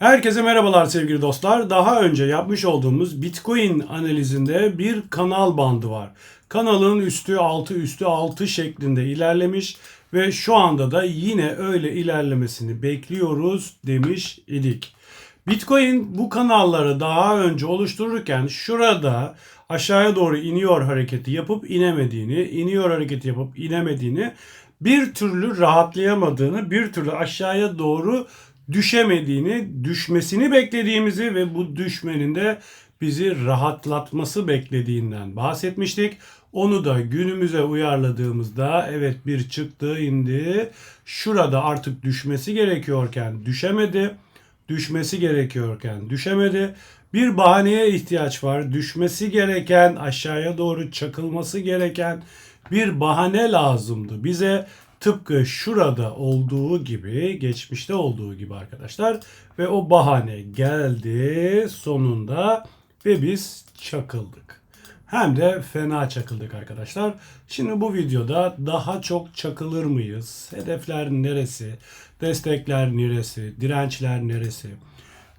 Herkese merhabalar sevgili dostlar. Daha önce yapmış olduğumuz Bitcoin analizinde bir kanal bandı var. Kanalın üstü altı üstü altı şeklinde ilerlemiş ve şu anda da yine öyle ilerlemesini bekliyoruz demiş idik. Bitcoin bu kanalları daha önce oluştururken şurada aşağıya doğru iniyor hareketi yapıp inemediğini, iniyor hareketi yapıp inemediğini, bir türlü rahatlayamadığını, bir türlü aşağıya doğru düşemediğini, düşmesini beklediğimizi ve bu düşmenin de bizi rahatlatması beklediğinden bahsetmiştik. Onu da günümüze uyarladığımızda evet bir çıktı indi. Şurada artık düşmesi gerekiyorken düşemedi. Düşmesi gerekiyorken düşemedi. Bir bahaneye ihtiyaç var. Düşmesi gereken, aşağıya doğru çakılması gereken bir bahane lazımdı. Bize tıpkı şurada olduğu gibi, geçmişte olduğu gibi arkadaşlar ve o bahane geldi sonunda ve biz çakıldık. Hem de fena çakıldık arkadaşlar. Şimdi bu videoda daha çok çakılır mıyız? Hedefler neresi? Destekler neresi? Dirençler neresi?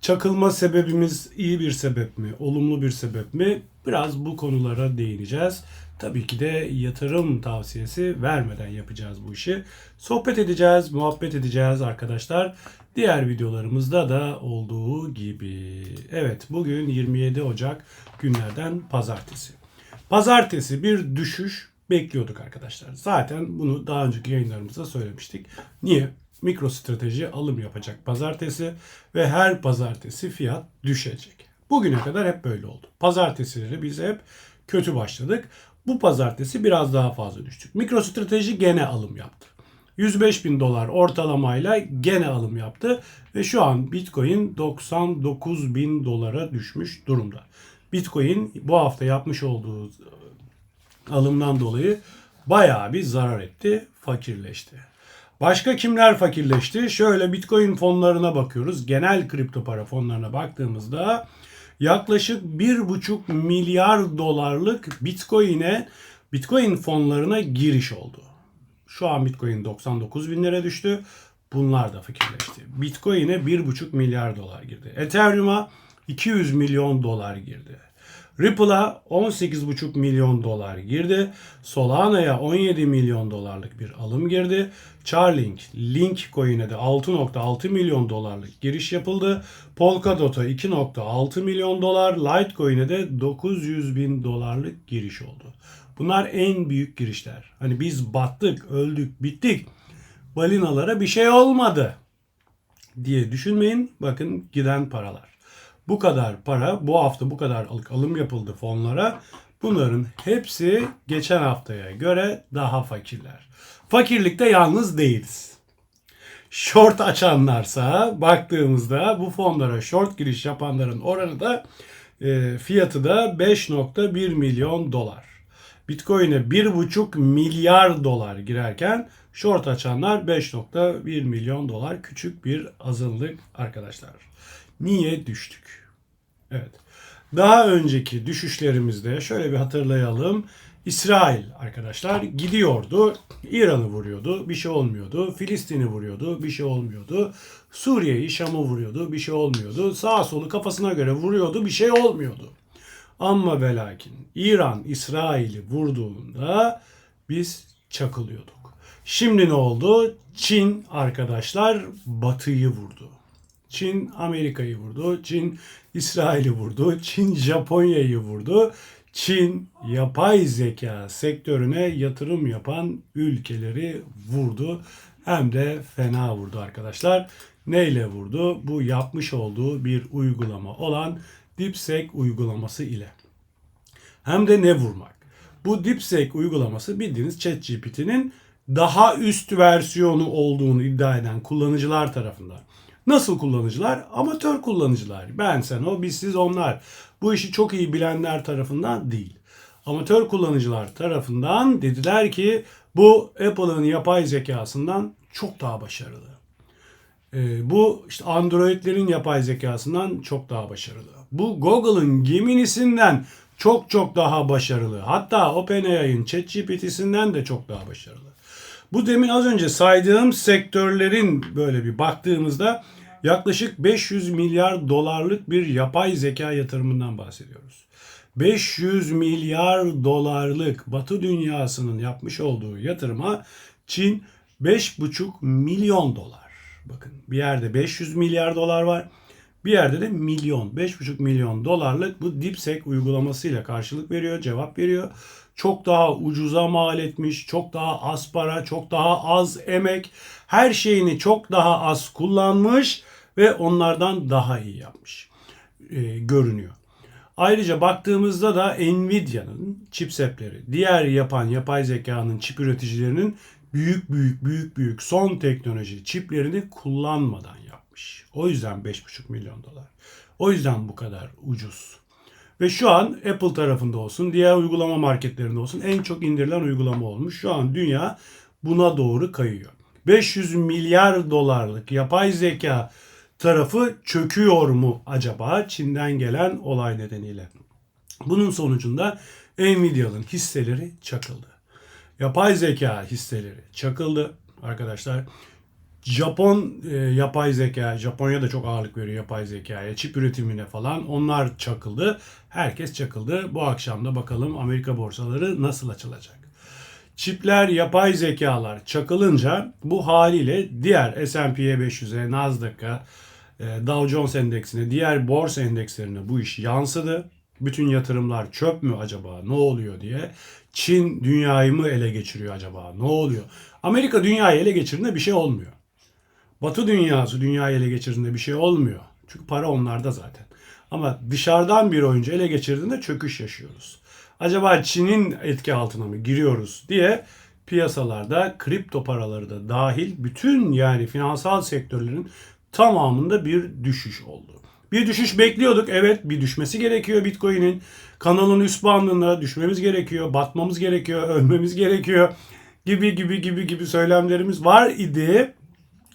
Çakılma sebebimiz iyi bir sebep mi? Olumlu bir sebep mi? Biraz bu konulara değineceğiz. Tabii ki de yatırım tavsiyesi vermeden yapacağız bu işi. Sohbet edeceğiz, muhabbet edeceğiz arkadaşlar. Diğer videolarımızda da olduğu gibi. Evet bugün 27 Ocak günlerden pazartesi. Pazartesi bir düşüş bekliyorduk arkadaşlar. Zaten bunu daha önceki yayınlarımızda söylemiştik. Niye? Mikro strateji alım yapacak pazartesi ve her pazartesi fiyat düşecek. Bugüne kadar hep böyle oldu. Pazartesileri biz hep kötü başladık. Bu pazartesi biraz daha fazla düştük. MicroStrateji gene alım yaptı. 105 bin dolar ortalamayla gene alım yaptı ve şu an Bitcoin 99 bin dolara düşmüş durumda. Bitcoin bu hafta yapmış olduğu alımdan dolayı bayağı bir zarar etti, fakirleşti. Başka kimler fakirleşti? Şöyle Bitcoin fonlarına bakıyoruz. Genel kripto para fonlarına baktığımızda yaklaşık 1,5 milyar dolarlık Bitcoin'e Bitcoin fonlarına giriş oldu. Şu an Bitcoin 99 bin lira düştü. Bunlar da fakirleşti. Bitcoin'e 1,5 milyar dolar girdi. Ethereum'a 200 milyon dolar girdi. Ripple'a 18,5 milyon dolar girdi. Solana'ya 17 milyon dolarlık bir alım girdi. Charlink, Link coin'e de 6.6 milyon dolarlık giriş yapıldı. Polkadot'a 2.6 milyon dolar, Litecoin'e de 900 bin dolarlık giriş oldu. Bunlar en büyük girişler. Hani biz battık, öldük, bittik. Balinalara bir şey olmadı diye düşünmeyin. Bakın giden paralar. Bu kadar para, bu hafta bu kadar alım yapıldı fonlara. Bunların hepsi geçen haftaya göre daha fakirler. Fakirlikte yalnız değiliz. Short açanlarsa baktığımızda bu fonlara short giriş yapanların oranı da e, fiyatı da 5.1 milyon dolar. Bitcoin'e 1.5 milyar dolar girerken short açanlar 5.1 milyon dolar küçük bir azınlık arkadaşlar. Niye düştük? Evet. Daha önceki düşüşlerimizde şöyle bir hatırlayalım. İsrail arkadaşlar gidiyordu. İran'ı vuruyordu. Bir şey olmuyordu. Filistin'i vuruyordu. Bir şey olmuyordu. Suriye'yi, Şam'ı vuruyordu. Bir şey olmuyordu. Sağ solu kafasına göre vuruyordu. Bir şey olmuyordu. Ama ve lakin İran İsrail'i vurduğunda biz çakılıyorduk. Şimdi ne oldu? Çin arkadaşlar Batı'yı vurdu. Çin Amerika'yı vurdu. Çin İsrail'i vurdu. Çin Japonya'yı vurdu. Çin yapay zeka sektörüne yatırım yapan ülkeleri vurdu. Hem de fena vurdu arkadaşlar. Neyle vurdu? Bu yapmış olduğu bir uygulama olan DeepSeek uygulaması ile. Hem de ne vurmak? Bu DeepSeek uygulaması bildiğiniz ChatGPT'nin daha üst versiyonu olduğunu iddia eden kullanıcılar tarafından. Nasıl kullanıcılar? Amatör kullanıcılar. Ben, sen, o, biz, siz, onlar. Bu işi çok iyi bilenler tarafından değil. Amatör kullanıcılar tarafından dediler ki bu Apple'ın yapay zekasından çok daha başarılı. Ee, bu işte Android'lerin yapay zekasından çok daha başarılı. Bu Google'ın Gemini'sinden çok çok daha başarılı. Hatta OpenAI'ın ChatGPT'sinden de çok daha başarılı. Bu demin az önce saydığım sektörlerin böyle bir baktığımızda Yaklaşık 500 milyar dolarlık bir yapay zeka yatırımından bahsediyoruz. 500 milyar dolarlık Batı dünyasının yapmış olduğu yatırıma Çin 5,5 milyon dolar. Bakın bir yerde 500 milyar dolar var. Bir yerde de milyon, 5,5 milyon dolarlık bu DeepSeek uygulamasıyla karşılık veriyor, cevap veriyor. Çok daha ucuza mal etmiş, çok daha az para, çok daha az emek, her şeyini çok daha az kullanmış ve onlardan daha iyi yapmış e, görünüyor. Ayrıca baktığımızda da Nvidia'nın chipsetleri, diğer yapan yapay zekanın çip üreticilerinin büyük büyük büyük büyük son teknoloji çiplerini kullanmadan yapmış. O yüzden 5,5 milyon dolar. O yüzden bu kadar ucuz. Ve şu an Apple tarafında olsun, diğer uygulama marketlerinde olsun en çok indirilen uygulama olmuş. Şu an dünya buna doğru kayıyor. 500 milyar dolarlık yapay zeka tarafı çöküyor mu acaba Çin'den gelen olay nedeniyle? Bunun sonucunda Nvidia'nın hisseleri çakıldı. Yapay zeka hisseleri çakıldı arkadaşlar. Japon e, yapay zeka, Japonya da çok ağırlık veriyor yapay zekaya, çip üretimine falan. Onlar çakıldı. Herkes çakıldı. Bu akşam da bakalım Amerika borsaları nasıl açılacak. Çipler, yapay zekalar çakılınca bu haliyle diğer S&P 500'e, Nasdaq'a, e, Dow Jones endeksine, diğer borsa endekslerine bu iş yansıdı. Bütün yatırımlar çöp mü acaba ne oluyor diye. Çin dünyayı mı ele geçiriyor acaba ne oluyor? Amerika dünyayı ele geçirdiğinde bir şey olmuyor. Batı dünyası dünyayı ele geçirdiğinde bir şey olmuyor. Çünkü para onlarda zaten. Ama dışarıdan bir oyuncu ele geçirdiğinde çöküş yaşıyoruz. Acaba Çin'in etki altına mı giriyoruz diye piyasalarda kripto paraları da dahil bütün yani finansal sektörlerin tamamında bir düşüş oldu. Bir düşüş bekliyorduk. Evet bir düşmesi gerekiyor Bitcoin'in. Kanalın üst bandında düşmemiz gerekiyor. Batmamız gerekiyor. Ölmemiz gerekiyor. Gibi gibi gibi gibi söylemlerimiz var idi.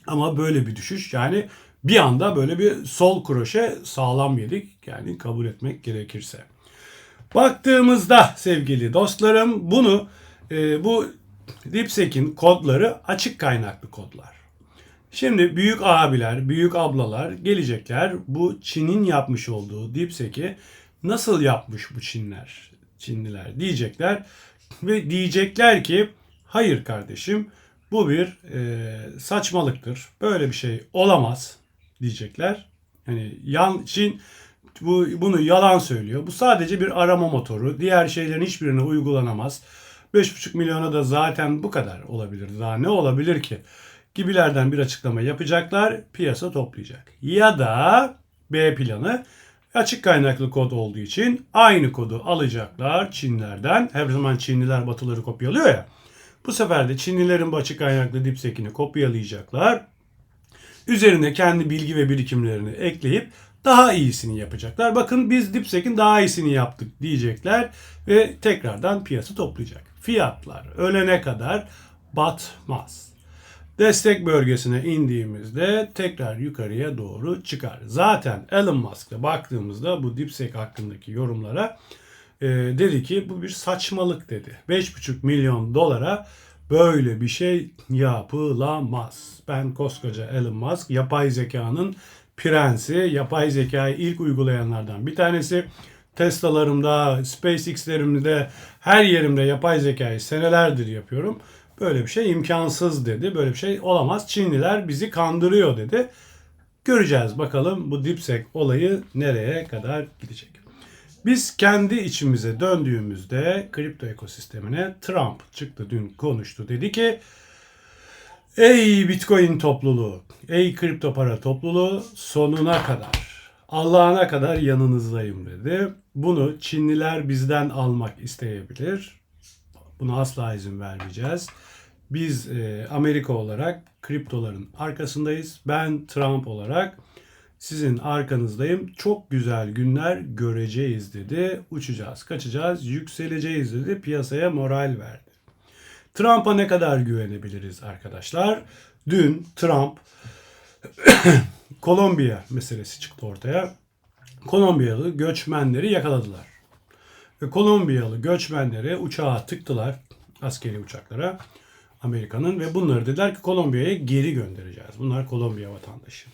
Ama böyle bir düşüş yani bir anda böyle bir sol kroşe sağlam yedik. Yani kabul etmek gerekirse. Baktığımızda sevgili dostlarım bunu e, bu DeepSeek'in kodları açık kaynaklı kodlar. Şimdi büyük abiler, büyük ablalar gelecekler bu Çin'in yapmış olduğu DeepSeek'i nasıl yapmış bu Çinler, Çinliler diyecekler ve diyecekler ki hayır kardeşim bu bir e, saçmalıktır. Böyle bir şey olamaz diyecekler. Yani yan Çin bu bunu yalan söylüyor. Bu sadece bir arama motoru. Diğer şeylerin hiçbirine uygulanamaz. 5,5 milyona da zaten bu kadar olabilir. Daha ne olabilir ki? Gibilerden bir açıklama yapacaklar. Piyasa toplayacak. Ya da B planı açık kaynaklı kod olduğu için aynı kodu alacaklar Çinlerden. Her zaman Çinliler batıları kopyalıyor ya. Bu sefer de Çinlilerin bu açık kaynaklı dipsekini kopyalayacaklar. Üzerine kendi bilgi ve birikimlerini ekleyip daha iyisini yapacaklar. Bakın biz Dipsek'in daha iyisini yaptık diyecekler ve tekrardan piyasa toplayacak. Fiyatlar ölene kadar batmaz. Destek bölgesine indiğimizde tekrar yukarıya doğru çıkar. Zaten Elon Musk'la baktığımızda bu Dipsek hakkındaki yorumlara e, dedi ki bu bir saçmalık dedi. 5,5 milyon dolara böyle bir şey yapılamaz. Ben koskoca Elon Musk yapay zekanın prensi, yapay zekayı ilk uygulayanlardan bir tanesi. Tesla'larımda, SpaceX'lerimde, her yerimde yapay zekayı senelerdir yapıyorum. Böyle bir şey imkansız dedi. Böyle bir şey olamaz. Çinliler bizi kandırıyor dedi. Göreceğiz bakalım bu dipsek olayı nereye kadar gidecek. Biz kendi içimize döndüğümüzde kripto ekosistemine Trump çıktı dün konuştu. Dedi ki ey Bitcoin topluluğu, ey kripto para topluluğu sonuna kadar Allah'ına kadar yanınızdayım dedi. Bunu Çinliler bizden almak isteyebilir. Buna asla izin vermeyeceğiz. Biz e, Amerika olarak kriptoların arkasındayız. Ben Trump olarak sizin arkanızdayım. Çok güzel günler göreceğiz dedi. Uçacağız, kaçacağız, yükseleceğiz dedi. Piyasaya moral verdi. Trump'a ne kadar güvenebiliriz arkadaşlar? Dün Trump Kolombiya meselesi çıktı ortaya. Kolombiyalı göçmenleri yakaladılar. Ve Kolombiyalı göçmenleri uçağa tıktılar askeri uçaklara Amerika'nın ve bunları dediler ki Kolombiya'ya geri göndereceğiz. Bunlar Kolombiya vatandaşı.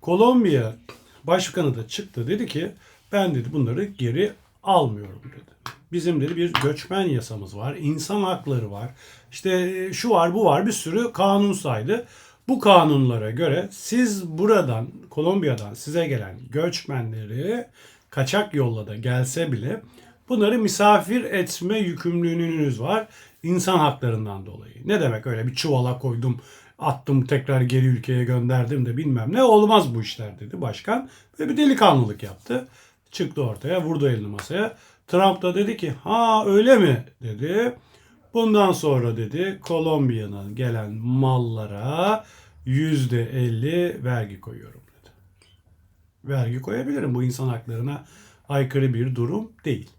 Kolombiya başkanı da çıktı dedi ki ben dedi bunları geri almıyorum dedi. Bizim dedi bir göçmen yasamız var, insan hakları var. İşte şu var, bu var bir sürü kanun saydı. Bu kanunlara göre siz buradan Kolombiya'dan size gelen göçmenleri kaçak yolla da gelse bile bunları misafir etme yükümlülüğünüz var insan haklarından dolayı. Ne demek öyle bir çuvala koydum attım tekrar geri ülkeye gönderdim de bilmem ne olmaz bu işler dedi başkan. Ve bir delikanlılık yaptı. Çıktı ortaya vurdu elini masaya. Trump da dedi ki ha öyle mi dedi. Bundan sonra dedi Kolombiya'dan gelen mallara yüzde elli vergi koyuyorum dedi. Vergi koyabilirim bu insan haklarına aykırı bir durum değil.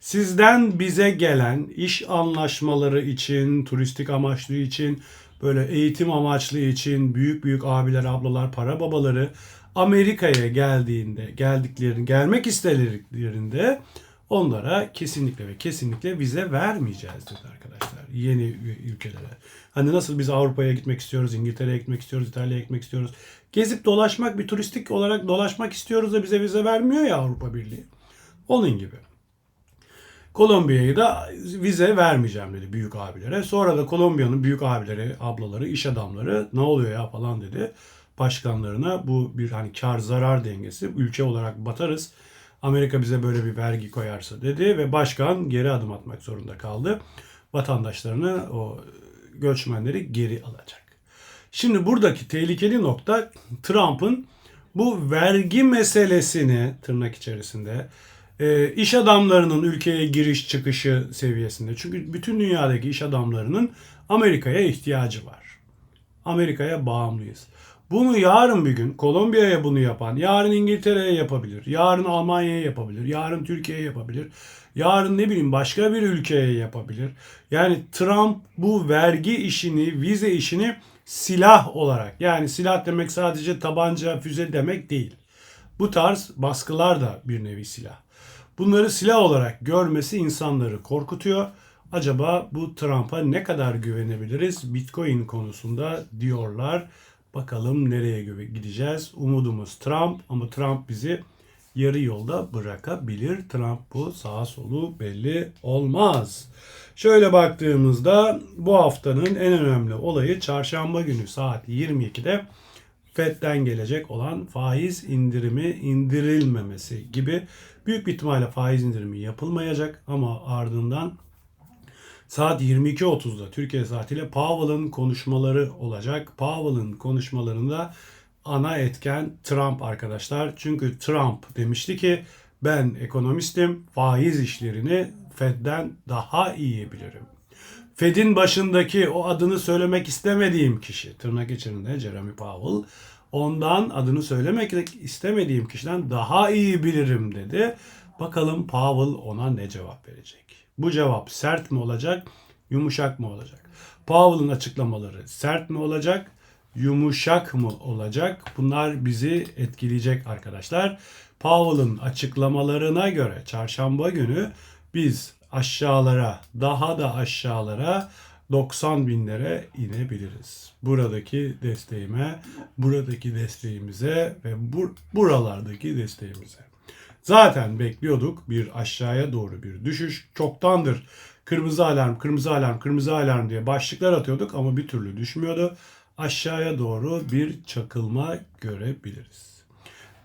Sizden bize gelen iş anlaşmaları için, turistik amaçlı için, böyle eğitim amaçlı için büyük büyük abiler, ablalar, para babaları Amerika'ya geldiğinde, geldiklerini, gelmek istediklerinde onlara kesinlikle ve kesinlikle vize vermeyeceğiz dedi arkadaşlar. Yeni ülkelere. Hani nasıl biz Avrupa'ya gitmek istiyoruz, İngiltere'ye gitmek istiyoruz, İtalya'ya gitmek istiyoruz. Gezip dolaşmak, bir turistik olarak dolaşmak istiyoruz da bize vize vermiyor ya Avrupa Birliği. Onun gibi. Kolombiya'yı da vize vermeyeceğim dedi büyük abilere. Sonra da Kolombiya'nın büyük abileri, ablaları, iş adamları ne oluyor ya falan dedi başkanlarına. Bu bir hani kar zarar dengesi. Ülke olarak batarız. Amerika bize böyle bir vergi koyarsa dedi ve başkan geri adım atmak zorunda kaldı. Vatandaşlarını o göçmenleri geri alacak. Şimdi buradaki tehlikeli nokta Trump'ın bu vergi meselesini tırnak içerisinde e, iş adamlarının ülkeye giriş çıkışı seviyesinde. Çünkü bütün dünyadaki iş adamlarının Amerika'ya ihtiyacı var. Amerika'ya bağımlıyız. Bunu yarın bir gün Kolombiya'ya bunu yapan, yarın İngiltere'ye yapabilir, yarın Almanya'ya yapabilir, yarın Türkiye'ye yapabilir, yarın ne bileyim başka bir ülkeye yapabilir. Yani Trump bu vergi işini, vize işini silah olarak yani silah demek sadece tabanca, füze demek değil. Bu tarz baskılar da bir nevi silah. Bunları silah olarak görmesi insanları korkutuyor. Acaba bu Trump'a ne kadar güvenebiliriz Bitcoin konusunda diyorlar. Bakalım nereye gideceğiz. Umudumuz Trump ama Trump bizi yarı yolda bırakabilir. Trump bu sağa solu belli olmaz. Şöyle baktığımızda bu haftanın en önemli olayı çarşamba günü saat 22'de Fed'den gelecek olan faiz indirimi indirilmemesi gibi büyük bir ihtimalle faiz indirimi yapılmayacak ama ardından saat 22.30'da Türkiye saatiyle Powell'ın konuşmaları olacak. Powell'ın konuşmalarında ana etken Trump arkadaşlar. Çünkü Trump demişti ki ben ekonomistim, faiz işlerini Fed'den daha iyi bilirim. Fed'in başındaki o adını söylemek istemediğim kişi tırnak içinde Jeremy Powell ondan adını söylemek istemediğim kişiden daha iyi bilirim dedi. Bakalım Powell ona ne cevap verecek? Bu cevap sert mi olacak, yumuşak mı olacak? Powell'ın açıklamaları sert mi olacak, yumuşak mı olacak? Bunlar bizi etkileyecek arkadaşlar. Powell'ın açıklamalarına göre çarşamba günü biz aşağılara, daha da aşağılara 90 binlere inebiliriz. Buradaki desteğime, buradaki desteğimize ve bur buralardaki desteğimize. Zaten bekliyorduk bir aşağıya doğru bir düşüş. Çoktandır kırmızı alarm, kırmızı alarm, kırmızı alarm diye başlıklar atıyorduk ama bir türlü düşmüyordu. Aşağıya doğru bir çakılma görebiliriz.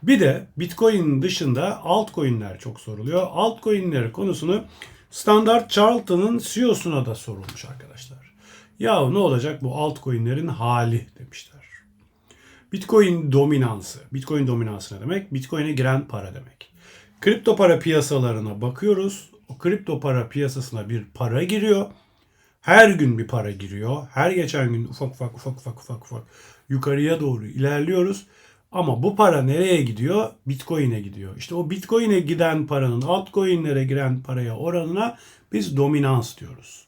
Bir de Bitcoin dışında altcoin'ler çok soruluyor. Altcoin'ler konusunu Standard Charlton'ın CEO'suna da sorulmuş arkadaşlar. Ya ne olacak bu altcoin'lerin hali demişler. Bitcoin dominansı. Bitcoin dominansı ne demek? Bitcoin'e giren para demek. Kripto para piyasalarına bakıyoruz. O kripto para piyasasına bir para giriyor. Her gün bir para giriyor. Her geçen gün ufak ufak ufak ufak ufak ufak yukarıya doğru ilerliyoruz. Ama bu para nereye gidiyor? Bitcoin'e gidiyor. İşte o Bitcoin'e giden paranın altcoin'lere giren paraya oranına biz dominans diyoruz.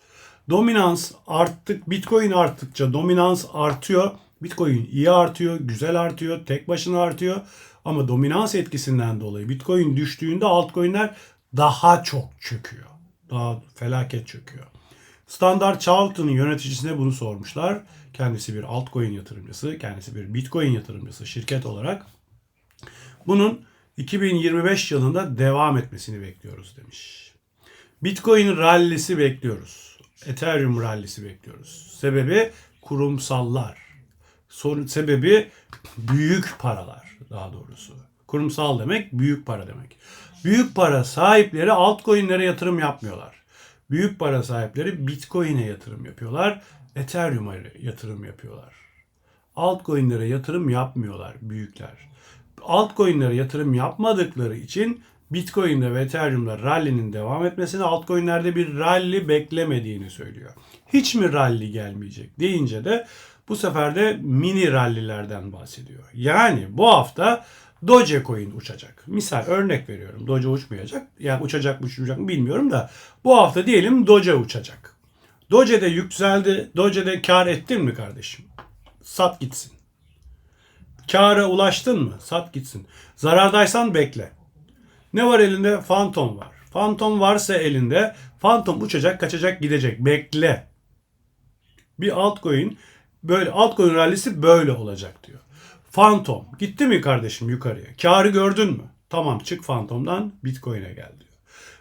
Dominans arttık, Bitcoin arttıkça dominans artıyor. Bitcoin iyi artıyor, güzel artıyor, tek başına artıyor. Ama dominans etkisinden dolayı Bitcoin düştüğünde altcoin'ler daha çok çöküyor. Daha felaket çöküyor. Standard Charlton'ın yöneticisine bunu sormuşlar. Kendisi bir altcoin yatırımcısı, kendisi bir bitcoin yatırımcısı şirket olarak. Bunun 2025 yılında devam etmesini bekliyoruz demiş. Bitcoin rallisi bekliyoruz. Ethereum rallisi bekliyoruz. Sebebi kurumsallar. Sorun sebebi büyük paralar daha doğrusu. Kurumsal demek büyük para demek. Büyük para sahipleri altcoin'lere yatırım yapmıyorlar. Büyük para sahipleri Bitcoin'e yatırım yapıyorlar. Ethereum'a yatırım yapıyorlar. Altcoin'lere yatırım yapmıyorlar büyükler. Altcoin'lere yatırım yapmadıkları için Bitcoin'de ve Ethereum'da rally'nin devam etmesini, altcoin'lerde bir rally beklemediğini söylüyor. Hiç mi rally gelmeyecek deyince de bu sefer de mini rallilerden bahsediyor. Yani bu hafta Dogecoin uçacak. Misal örnek veriyorum. Doge uçmayacak. Yani uçacak mı uçmayacak mı bilmiyorum da bu hafta diyelim Doge uçacak. Doge'de yükseldi. Doge'de kar ettin mi kardeşim? Sat gitsin. Kâra ulaştın mı? Sat gitsin. Zarardaysan bekle. Ne var elinde? Phantom var. Phantom varsa elinde Phantom uçacak, kaçacak, gidecek. Bekle. Bir altcoin böyle altcoin rallisi böyle olacak diyor. Phantom gitti mi kardeşim yukarıya? Karı gördün mü? Tamam çık Phantom'dan Bitcoin'e gel diyor.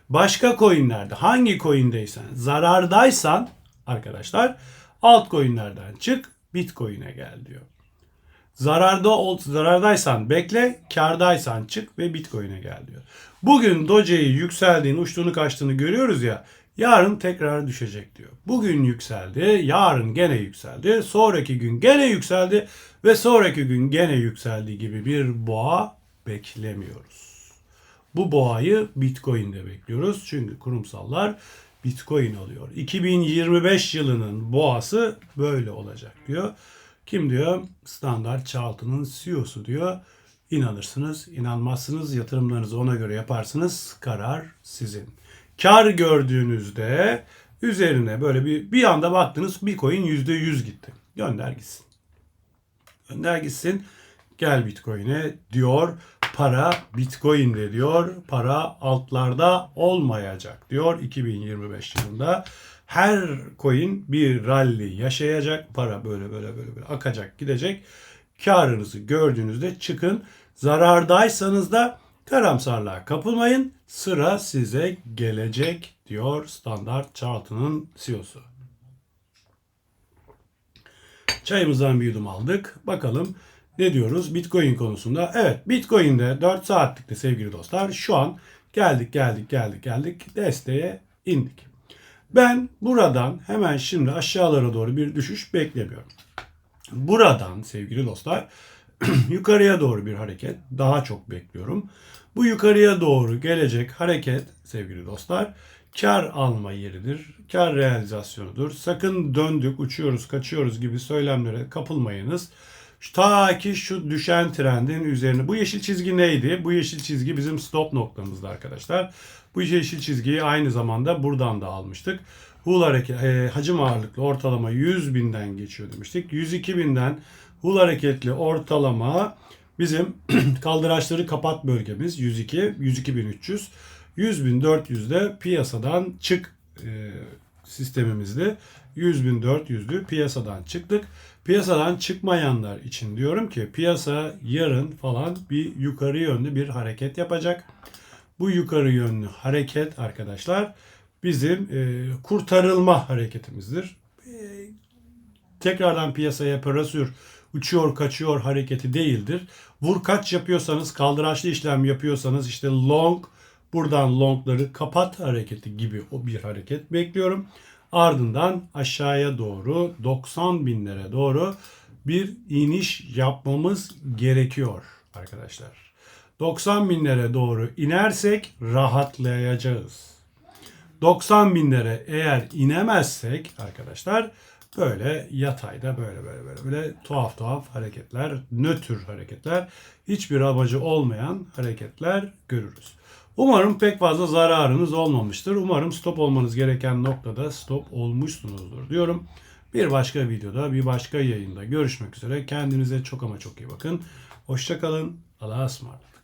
Başka coinlerde hangi coin'deysen zarardaysan arkadaşlar altcoin'lerden çık Bitcoin'e gel diyor. Zararda ol, zarardaysan bekle, kardaysan çık ve Bitcoin'e gel diyor. Bugün Doge'yi yükseldiğini, uçtuğunu, kaçtığını görüyoruz ya. Yarın tekrar düşecek diyor. Bugün yükseldi, yarın gene yükseldi, sonraki gün gene yükseldi ve sonraki gün gene yükseldi gibi bir boğa beklemiyoruz. Bu boğayı Bitcoin'de bekliyoruz. Çünkü kurumsallar Bitcoin alıyor. 2025 yılının boğası böyle olacak diyor. Kim diyor? Standart Charlton'ın CEO'su diyor. İnanırsınız, inanmazsınız, yatırımlarınızı ona göre yaparsınız. Karar sizin. Kar gördüğünüzde üzerine böyle bir bir anda baktınız Bitcoin %100 gitti. Gönder gitsin. Gönder gitsin. Gel Bitcoin'e diyor. Para Bitcoin'de diyor. Para altlarda olmayacak diyor 2025 yılında. Her coin bir rally yaşayacak. Para böyle böyle böyle böyle akacak gidecek. Karınızı gördüğünüzde çıkın. Zarardaysanız da karamsarlığa kapılmayın. Sıra size gelecek diyor Standart Charlton'ın CEO'su. Çayımızdan bir yudum aldık. Bakalım ne diyoruz Bitcoin konusunda? Evet Bitcoin'de 4 saatlikte sevgili dostlar şu an geldik geldik geldik geldik desteğe indik. Ben buradan hemen şimdi aşağılara doğru bir düşüş beklemiyorum. Buradan sevgili dostlar yukarıya doğru bir hareket daha çok bekliyorum. Bu yukarıya doğru gelecek hareket sevgili dostlar kar alma yeridir. Kar realizasyonudur. Sakın döndük, uçuyoruz, kaçıyoruz gibi söylemlere kapılmayınız. Ta ki şu düşen trendin üzerine. Bu yeşil çizgi neydi? Bu yeşil çizgi bizim stop noktamızdı arkadaşlar. Bu yeşil çizgiyi aynı zamanda buradan da almıştık. Hul hareket, e, hacim ağırlıklı ortalama 100 binden geçiyor demiştik. 102 binden hul hareketli ortalama bizim kaldıraçları kapat bölgemiz 102, 12300. 100.400'de piyasadan çık e, sistemimizde 100.400'lü piyasadan çıktık. Piyasadan çıkmayanlar için diyorum ki piyasa yarın falan bir yukarı yönlü bir hareket yapacak. Bu yukarı yönlü hareket arkadaşlar bizim e, kurtarılma hareketimizdir. E, tekrardan piyasaya para sür, uçuyor kaçıyor hareketi değildir. Vur kaç yapıyorsanız kaldıraçlı işlem yapıyorsanız işte long buradan longları kapat hareketi gibi o bir hareket bekliyorum. Ardından aşağıya doğru 90 binlere doğru bir iniş yapmamız gerekiyor arkadaşlar. 90 binlere doğru inersek rahatlayacağız. 90 binlere eğer inemezsek arkadaşlar böyle yatayda böyle böyle böyle böyle tuhaf tuhaf hareketler, nötr hareketler, hiçbir amacı olmayan hareketler görürüz. Umarım pek fazla zararınız olmamıştır. Umarım stop olmanız gereken noktada stop olmuşsunuzdur diyorum. Bir başka videoda, bir başka yayında görüşmek üzere. Kendinize çok ama çok iyi bakın. Hoşçakalın. Allah'a ısmarladık.